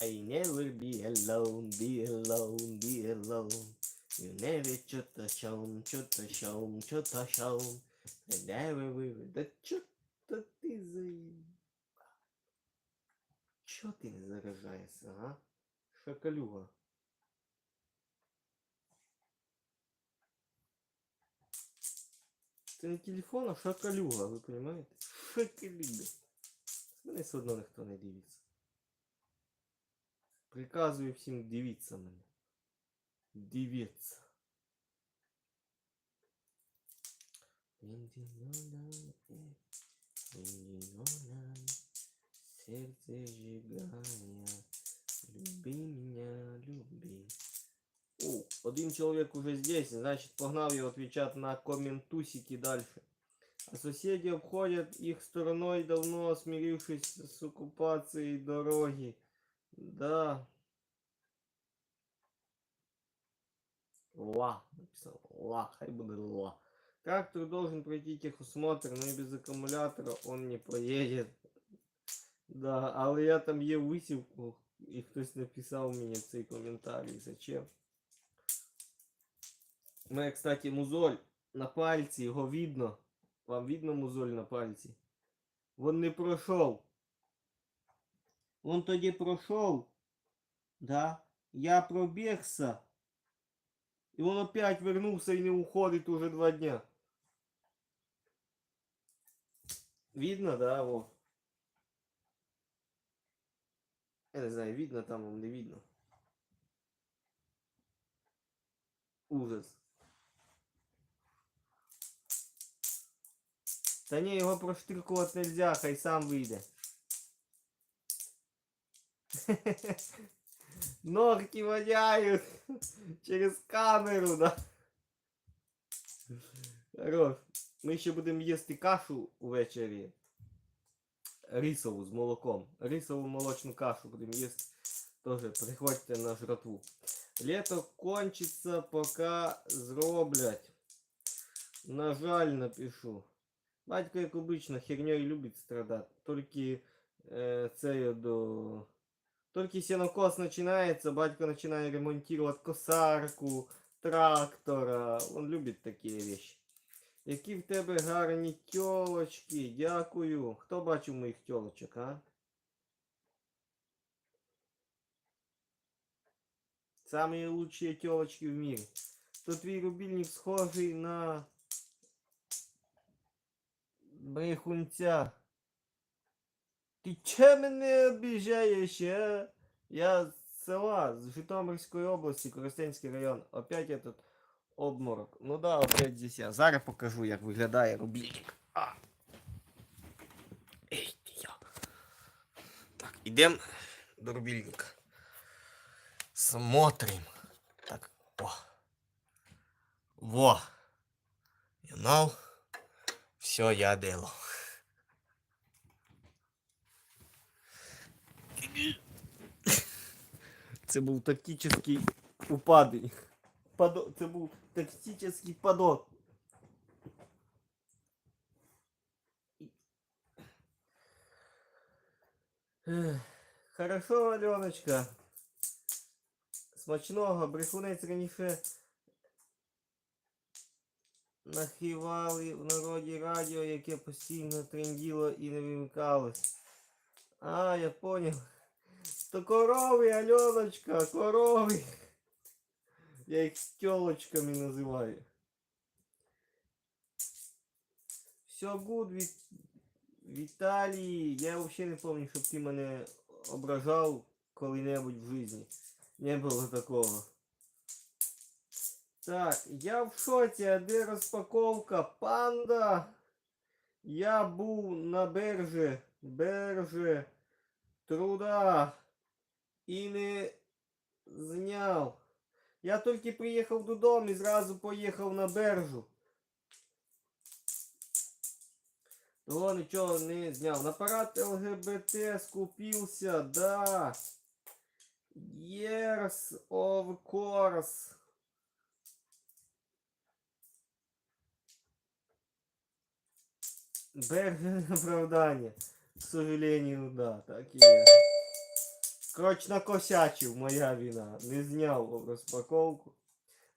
I never be alone, be alone, be alone. You never что-то shown, что-то shown, что-то shown. I never will. Да что-то ты за... Чё ты не заражаешься, а? Шакалюга. Це не телефон, а шакалюга, ви розумієте? Шакалюга. Мене все одно ніхто не дивиться. Приказую всім дивіться мене. Дивіться. Индиана, Индиана, сердце сжигая, люби меня, люби. О, один человек уже здесь, значит погнал его отвечать на комментусики дальше. А соседи обходят их стороной, давно смирившись с оккупацией дороги. Да. Ла, написал. Ла, хай буде ла. Трактор должен пройти техосмотр, но и без аккумулятора он не поедет. Да, але я там є висівку, і хтось написав мені цей коментарій. Зачем? У мене, кстати, музоль на пальці, його видно. Вам видно музоль на пальці? Він не пройшов. Він тоді пройшов. Да? Я пробігся. І він опять вернувся і не уходить уже два дня. Видно, да, вот. Я не знаю, видно там, вам не видно. Ужас. Та ні, його проштиркувати нельзя, хай сам вийде. Ногти воняют через камеру, да. Хорош. Ми ще будемо їсти кашу увечері. Рисову з молоком. Рисову молочну кашу будемо їсти. Тоже приходьте на жратву. Лето кончиться, пока зроблять. На жаль, напишу. Батько, як обично, херньою любить страдати. Тільки е, це до. Тільки сінокос починається, батько починає ремонтувати косарку, трактора. Он любить такі речі. Які в тебе гарні тьолочки, дякую. Хто бачив моїх тьолочок, а? Самые лучшие тёлочки в мире. То твій рубильник схожий на брехунця. Ти че мене обіжаєш, а? Я з села, з Житомирської області, Коростенський район. Опять этот обморок. Ну да, опять здесь я. Зараз покажу, як виглядає рубильник. А. Ей, ти я. Так, ідемо до рубильника. Смотрим. Так, о. Во. You know? Все я делал. Це був тактичний упадень. Падо... Це був тактичний падон. Ех, Хорошо, Аленочка. Смачного, брехунець раніше нахивали в народі радіо, яке постійно тренділо і не вимикалось. А, я понял. То корови, Альоночка, корови. Я їх тёлочками називаю. Все good, Віт... Віталій. Я взагалі не пам'ятаю, щоб ти мене ображав коли-небудь в житті. Не було такого. Так, я в шоці, а де розпаковка? Панда! Я був на берже, берже труда і не зняв. Я тільки приїхав додому і зразу поїхав на бержу. Того нічого не зняв. На парад ЛГБТ скупився, да. Yes, of course. Бергер оправдание. К сожалению, да, так и есть. Коротше, накосячив моя вина. Не зняв розпаковку.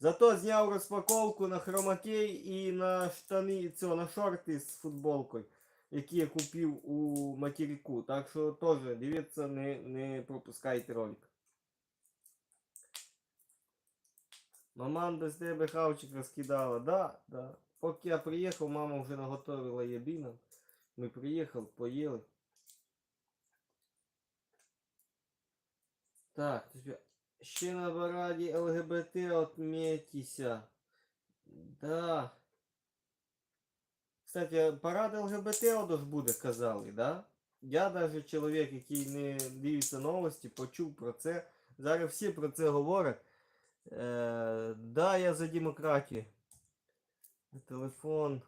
Зато зняв розпаковку на хромакей і на штани, цього, на шорти з футболкою, які я купив у материку. Так що теж дивіться, не, не пропускайте ролик. Маман без тебе хавчик розкидала. Да, да. Поки я приїхав, мама вже наготовила їди нам. Ми приїхали, поїли. Так, ще на параді ЛГБТ отметися. Да. Кстати, парад ЛГБТ одож буде, казали, да? Я даже чоловік, який не дивиться новості, почув про це. Зараз всі про це говорять. Е, да, я за демократію. Телефон.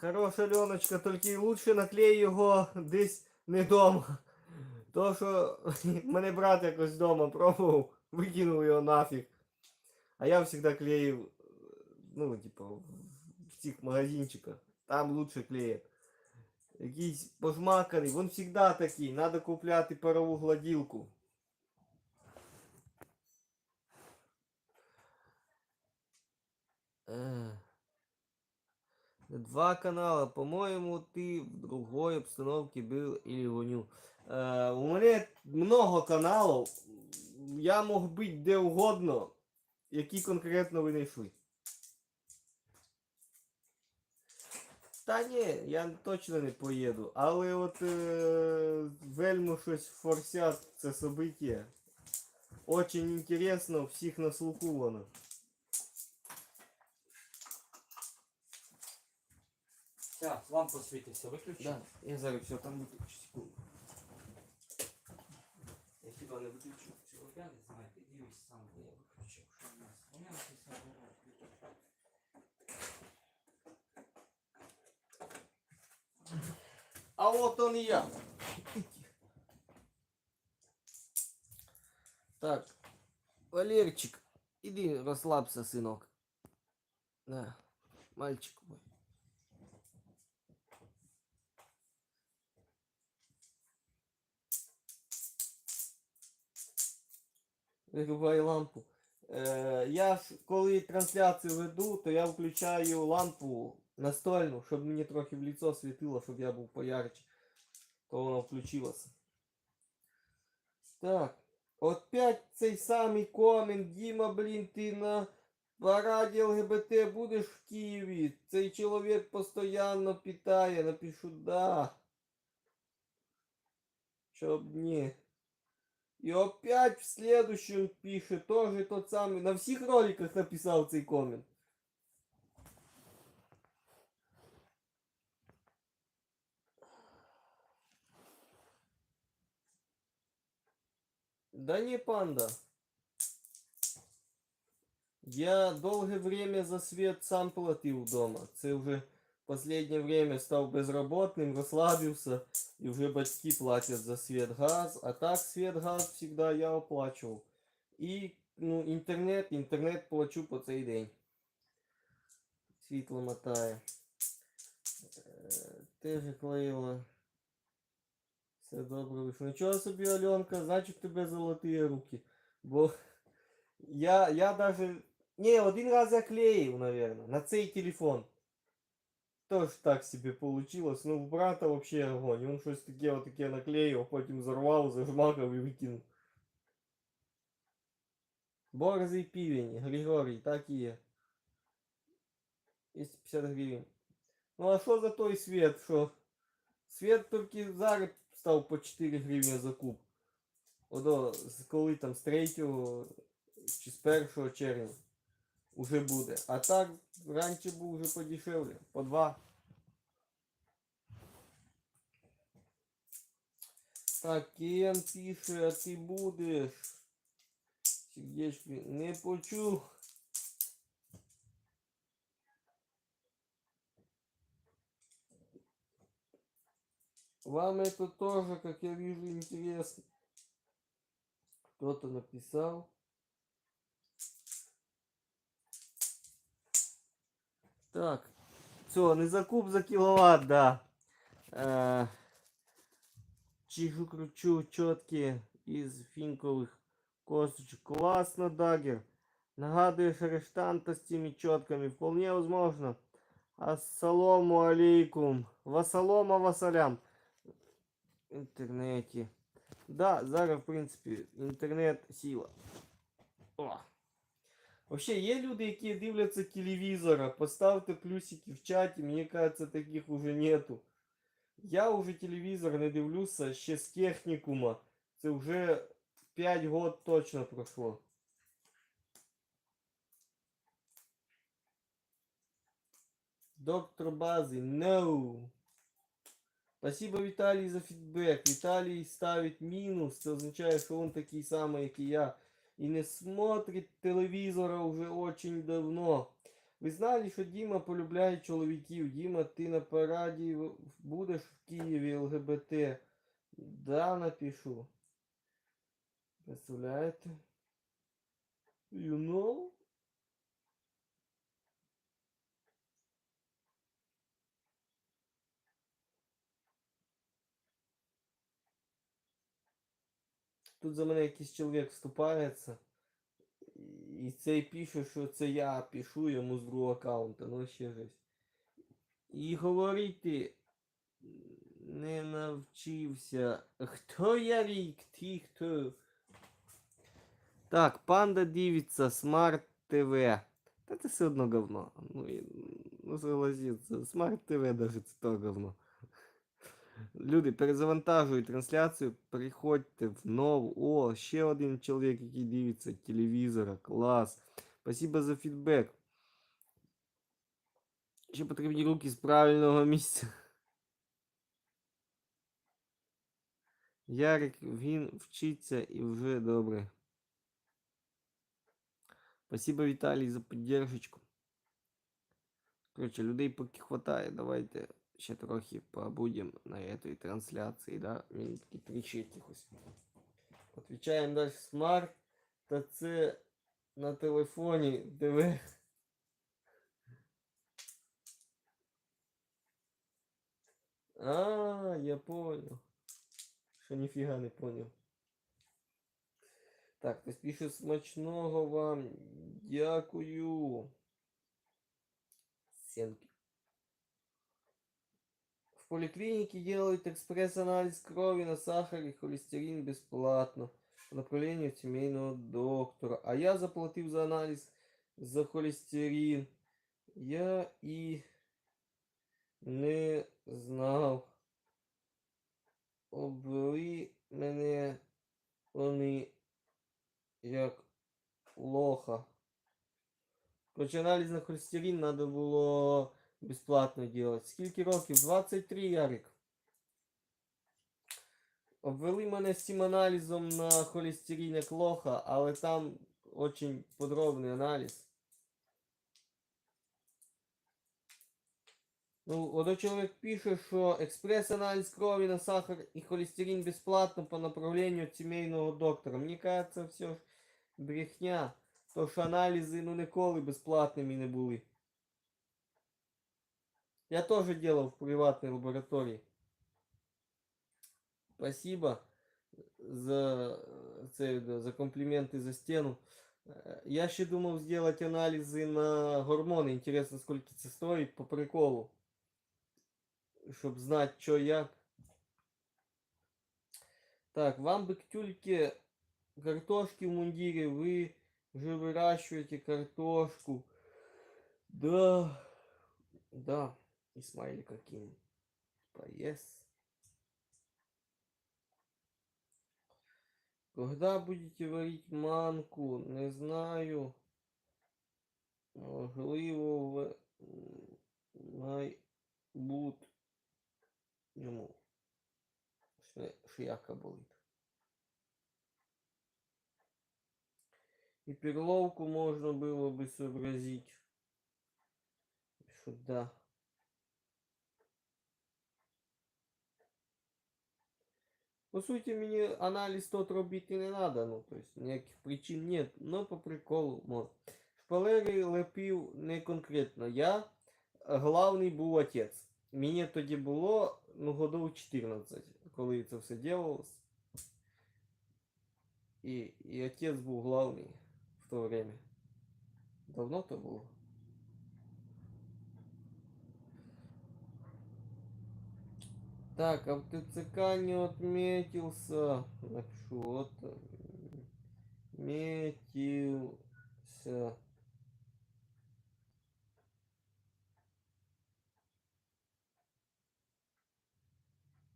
Хороша Леночка, тільки лучше наклей його десь не вдома. То, що мене брат якось вдома пробував, викинув його нафіг. А я завжди клеїв, ну, типа, в цих магазинчиках. Там лучше клеять. Якийсь пожмаканий, він завжди такий. Надо купляти парову гладілку. Два канала. По-моему, ты в другой обстановке был или гоню. Е, у мене много каналів. Я мог бути де угодно, які конкретно ви знайшли. Та ні, я точно не поїду. Але от е, вельми щось форсять це событие. Очень інтересно, всіх на Все, лампу світиться, виключи. Да, я зараз все там виключу секунду. Я хіба не виключу. Я не знаю, ти дивись сам, бо я виключив. Що в нас? У мене все забирає. А вот он и я. Так, Валерчик, иди расслабься, сынок. Да, мальчик мой. Вирубай лампу. Е, я коли трансляцію веду, то я включаю лампу настольну, щоб мені трохи в лицо світило, щоб я був поярче. То воно включилося. Так. Опять цей самий комент. Діма, блін, ти на параді ЛГБТ будеш в Києві. Цей чоловік постійно питає. Напишу да. Щоб ні. И опять в следующем пишет тоже тот самый. На всех роликах написал цей коммент. Да не панда. Я долгое время за свет сам платил дома. Це вже последнее время став безработным, расслабился. И уже батьки платят за свет, газ. А так свет, газ всегда я оплачивал. И ну, интернет, интернет плачу по цей день. Світло мотає. Е, Теж клеїла. Все добре вийшло. Нічого собі, Альонка, значить тебе золоті руки. Бо я, я даже... Не, один раз я клеїв, наверное, на цей телефон. Тоже так себе получилось. Ну, в брата вообще огонь. Он щось таке отаке наклеїв, потім зарвав, зажмакав і викинув. Борзий півень, Григорій, так і є. 250 гривень. Ну а що за той свет, що? Свет тільки зараз став по 4 гривні за куб. Одо, коли там з 3 чи з 1 червня уже буде. А так раніше був вже подешевле, по 2. Так, Кен пише, а ти будеш. Сердечки, не почув. Вам это тоже, как я вижу, интересно. Кто-то написал. Так. Все, не закуп за киловатт, да. Э, Чижу кручу, четкие. із фінкових косточок. Класно, Дагер. Нагадуєш арештанта з цими чотками. Вполне возможно. Ассаламу алейкум. Васалома васалям. Інтернеті. Да, зараз, в принципі, інтернет сила. О. Вообще, є люди, які дивляться телевізора. Поставте плюсики в чаті, мені кажется, таких уже нету. Я уже телевізор не дивлюся ще з технікума. Це вже 5 год точно пройшло. Доктор Базы, no. Спасибо Виталий за фидбэк. Виталий ставит минус, це означає, що він такий самий, як і я. І не смотрит телевізора вже очень давно. Ви знали, що Діма полюбляє чоловіків. Діма, ти на параді будешь будеш в Києві ЛГБТ. Да, напишу. Представляєте? You know? Тут за мене якийсь чоловік вступається. І цей пише, що це я пишу йому з другого аккаунта. Ну ще жесть. І говорити не навчився. Хто я рік? Ти хто? Так, панда дивиться, смарт ТВ. Та це все одно говно. Ну, ну согласиться, смарт ТВ даже це то говно. Люди, перезавантажують трансляцію, приходьте в нову. О, ще один чоловік, який дивиться телевізора. Клас. Спасибо за фідбек. Ще потрібні руки з правильного місця. Ярик, він вчиться і вже добре. Спасибо, Віталій, за поддержку. Короче, людей поки хватає. Давайте ще трохи побудем на этой трансляції, да? Він такі тричі якихось. Отвічаємо далі смарт. Та це на телефоні ДВ. А, я понял. Що ніфіга не понял. Так, хтось пише смачного вам. Дякую. Сенки. В поликлинике делают экспресс-анализ крови на сахар и холестерин бесплатно по направлению семейного доктора. А я заплатил за анализ за холестерин. Я и не знав. Обвели мене вони як лоха. Короче, аналіз на холестерин надо було бесплатно делать. Скільки років? 23, Ярик. Обвели мене з цим аналізом на холестерин як лоха, але там очень подробний аналіз. Ну, вот человек пишет, что экспресс-анализ крови на сахар и холестерин бесплатно по направлению от семейного доктора. Мне кажется, все ж брехня. То, що аналізи ну ніколи безплатними не були. Я тоже делал в приватной лаборатории. Спасибо за, за комплименты за стену. Э, Я ще думав сделать анализы на гормоны. Интересно, сколько це стоит по приколу. Щоб знать, що як. Так, вам бы к тюльке картошки в мундире. Вы же выращиваете картошку. Да. Да. И смайли каким. Типа, yes. Когда будете варить манку? Не знаю. Можливо, в майбутньому. Ши- Шияка болить. И перловку можно было бы сообразить. Что да. По суті, мені аналіз тот робити не надо, ну, то есть ніяких причин нет, но по приколу можна. Шпалери лепив не конкретно. Я е, главний був отець. Мені тоді було ну, годов 14, коли це все делалось. и, и отец был главный в то время. Давно то было? Так, а в ТЦК не отметился. Напишу, вот. Метился.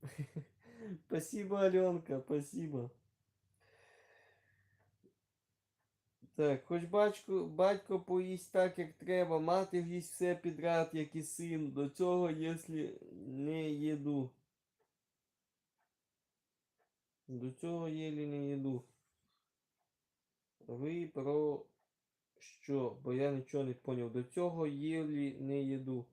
Спасибо, Аленка, спасибо. Так, хоч батько, батько поїсть так, як треба, мати їсть все підряд, як і син. До цього, якщо не їду. До цього єлі не їду. Ви про що? Бо я нічого не поняв. До цього єлі не їду.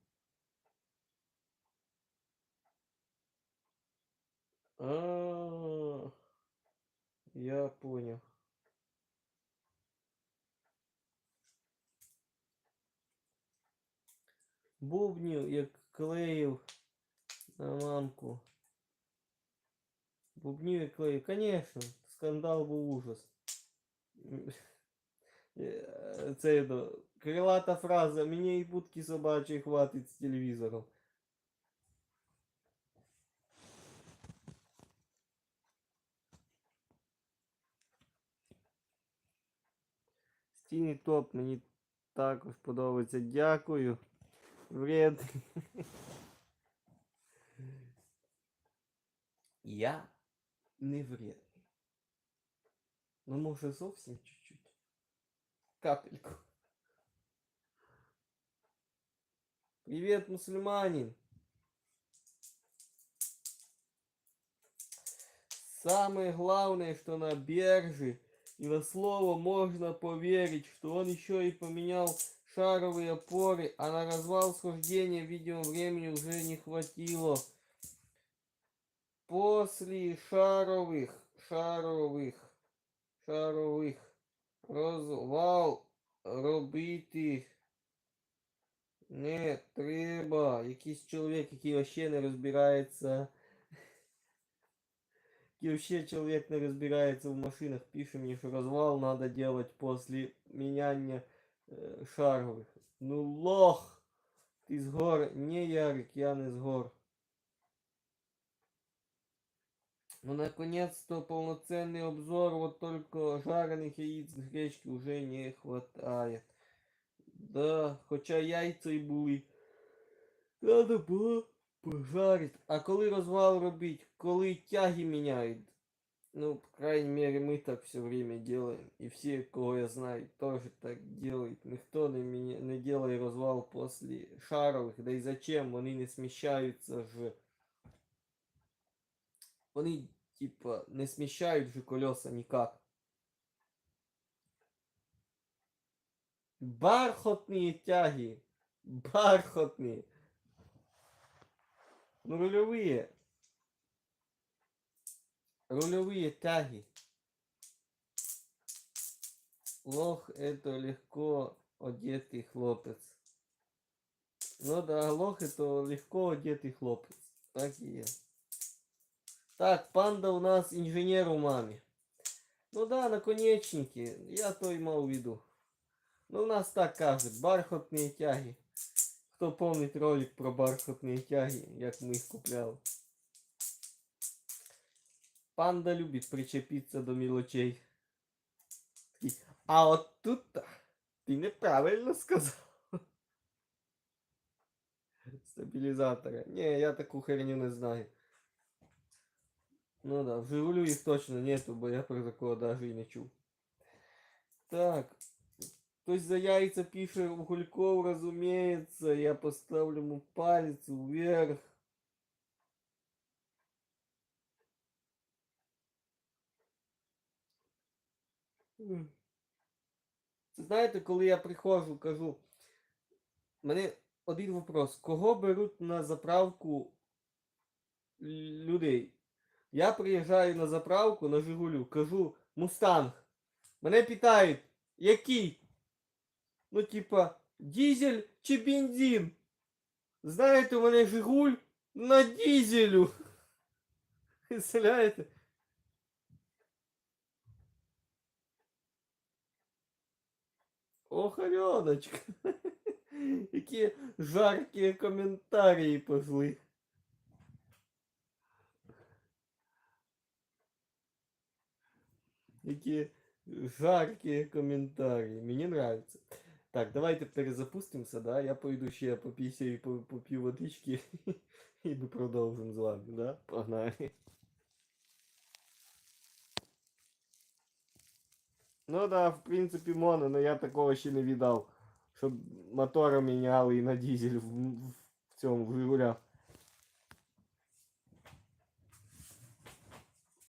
А, я понял. Бубнів, як клеїв на мамку. Бубнів як клеїв. Конечно, скандал був ужас. Е, Це до, крилата фраза, мені і будки собачої хватить з телевізором. Стіні топ мені також подобається. Дякую. Вред. Я не вредний. Ну, може, зовсім чуть-чуть. Капельку. Привет, мусульманин. Самое главное, что на бирже и на слово можно поверить, что он еще и поменял шаровые опоры, а на развал схождения, видимо, времени уже не хватило. После шаровых, шаровых, шаровых розвал робити не треба. Якийсь чоловік, який вообще не розбирається. Який вообще чоловік не розбирається в машинах, пише мені, що розвал надо делать после меняння э, шаровых. Ну лох! Ты с гор. Не, Ярик, я не с гор. Ну, наконец-то полноценный обзор, вот только жареных яиц с гречки уже не хватает. Да, хоча яйця й були. Надо було пожарить. А коли розвал робить? Коли тяги міняють? Ну, по крайней мере, мы так все время делаем. И все, кого я знаю, тоже так делают. Никто не, меня, не делает развал после шаровых. Да и зачем? Они не смещаются же. Они, типа, не смещают же колеса никак. Бархатные тяги. Бархатные. Ну, рулевые. Рулевые тяги. Лох это легко одетый хлопец. Ну да, лох это легко одетый хлопец. Так и есть. Так, панда у нас инженер у маме. Ну да, наконечники. Я то и мал в виду. Ну у нас так кажуть, бархатные тяги. Хто помнить ролик про бархатные тяги, як ми їх купляли. Панда любить причепитися до мелочей. А от тут ти неправильно сказав. Стабілізатора. Ні, я таку херню не знаю. Ну да, в Жигулю їх точно нету, бо я про такого даже і не чув. Так. Хтось за яйца пише Гульков, разумеется. Я поставлю ему палец вверх. Це знаєте, коли я приходжу, кажу, мене один вопрос. Кого беруть на заправку людей? Я приїжджаю на заправку на Жигулю, кажу Мустанг. Мене питають, який? Ну, типа, дізель чи бензин? Знаєте, у мене Жигуль на дізелю. Представляєте? Ох, Аленочка. Які жаркі коментарі пошли. Які жаркі коментарі. Мені нравится. Так, давайте перезапустимося, да? Я пойду ще попісяю, по- поп'ю водички і ми продовжимо з вами, да? Погнали. Ну да, в принципі, моно, но я такого ще не видав. Щоб мотора міняли і на дизель в, в, в цьому в Жигулях.